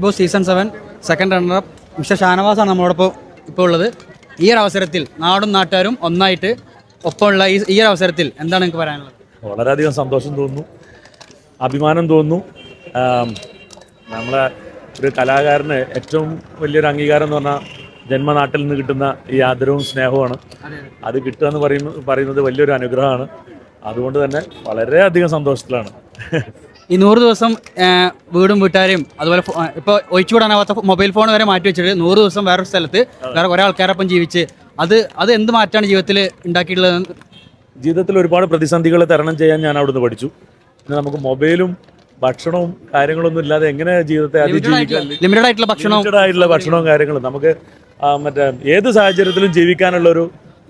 Bigg Boss season seven second runner mister ഷാനവാസാണ് നമ്മളോടൊപ്പം ഇപ്പോൾ ഉള്ളത്. ഈ ഒരു അവസരത്തിൽ നാടും നാട്ടുകാരും ഒന്നായിട്ട് ഒപ്പമുള്ള ഈ ഈ ഒരു അവസരത്തിൽ എന്താണ് നിങ്ങൾക്ക് പറയാനുള്ളത്? വളരെയധികം സന്തോഷം തോന്നുന്നു. അഭിമാനം തോന്നുന്നു. നമ്മളെ ഒരു കലാകാരന് ഏറ്റവും വലിയൊരു അംഗീകാരം എന്ന് പറഞ്ഞാൽ ജന്മനാട്ടിൽ നിന്ന് കിട്ടുന്ന ഈ ആദരവും സ്നേഹവുമാണ്. അത് കിട്ടുക എന്ന് പറയുന്നത് പറയുന്നത് വലിയൊരു അനുഗ്രഹമാണ്. അതുകൊണ്ട് തന്നെ വളരെയധികം സന്തോഷത്തിലാണ്. ഈ നൂറ് ദിവസം വീടും വീട്ടുകാരെയും അതുപോലെ ഇപ്പോൾ ഒഴിച്ചുവിടാനാവാത്ത മൊബൈൽ ഫോൺ വരെ മാറ്റി വെച്ചിട്ട് നൂറ് ദിവസം വേറൊരു സ്ഥലത്ത് വേറെ കുറേ ആൾക്കാരൊപ്പം ജീവിച്ച് അത് അത് എന്ത് മാറ്റാണ് ജീവിതത്തിൽ ഉണ്ടാക്കിയിട്ടുള്ളത്? ജീവിതത്തിൽ ഒരുപാട് പ്രതിസന്ധികളെ തരണം ചെയ്യാൻ ഞാൻ അവിടുന്ന് പഠിച്ചു. പിന്നെ നമുക്ക് മൊബൈലും ഭക്ഷണവും കാര്യങ്ങളൊന്നും ഇല്ലാതെ എങ്ങനെ ജീവിതത്തെ അതിജീവിക്കാൻ ലിമിറ്റഡ് ആയിട്ടുള്ള ഭക്ഷണവും ആയിട്ടുള്ള ഭക്ഷണവും കാര്യങ്ങളും നമുക്ക് മറ്റേ ഏത് സാഹചര്യത്തിലും ജീവിക്കാനുള്ള ഒരു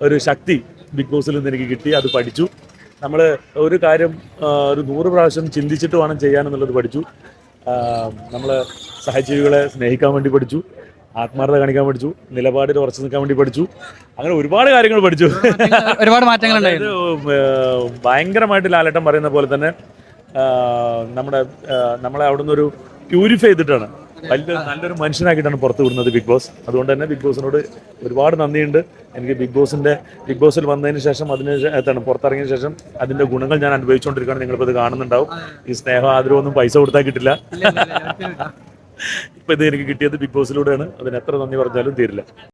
ഒരു ശക്തി ബിഗ് ബോസിൽ നിന്ന് എനിക്ക് കിട്ടി. അത് പഠിച്ചു. നമ്മൾ ഒരു കാര്യം ഒരു നൂറ് പ്രാവശ്യം ചിന്തിച്ചിട്ട് വേണം ചെയ്യാനെന്നുള്ളത് പഠിച്ചു. നമ്മൾ സഹജീവികളെ സ്നേഹിക്കാൻ വേണ്ടി പഠിച്ചു. ആത്മാർത്ഥത കാണിക്കാൻ പഠിച്ചു. നിലപാടിൽ ഉറച്ചു നിൽക്കാൻ വേണ്ടി പഠിച്ചു. അങ്ങനെ ഒരുപാട് കാര്യങ്ങൾ പഠിച്ചു. ഒരുപാട് മാറ്റങ്ങൾ ഭയങ്കരമായിട്ട് ലാലേട്ടൻ പറയുന്ന പോലെ തന്നെ നമ്മുടെ നമ്മളെ അവിടുന്ന് ഒരു പ്യൂരിഫൈ ചെയ്തിട്ടാണ്. വലിയ നല്ലൊരു മനുഷ്യനാക്കിയിട്ടാണ് പുറത്ത് വിടുന്നത് ബിഗ് ബോസ്. അതുകൊണ്ട് തന്നെ ബിഗ് ബോസിനോട് ഒരുപാട് നന്ദിയുണ്ട്. എനിക്ക് ബിഗ് ബോസിന്റെ ബിഗ് ബോസിൽ വന്നതിന് ശേഷം അതിന് എന്താണ് പുറത്തിറങ്ങിയ ശേഷം അതിന്റെ ഗുണങ്ങൾ ഞാൻ അനുഭവിച്ചുകൊണ്ടിരിക്കുകയാണ്. നിങ്ങളിപ്പോൾ ഇത് കാണുന്നുണ്ടാവും. ഈ സ്നേഹം ആദരവൊന്നും പൈസ കൊടുത്താൽ കിട്ടില്ല. ഇപ്പൊ ഇത് എനിക്ക് കിട്ടിയത് ബിഗ് ബോസിലൂടെയാണ്. അതിന് എത്ര നന്ദി പറഞ്ഞാലും തീരില്ല.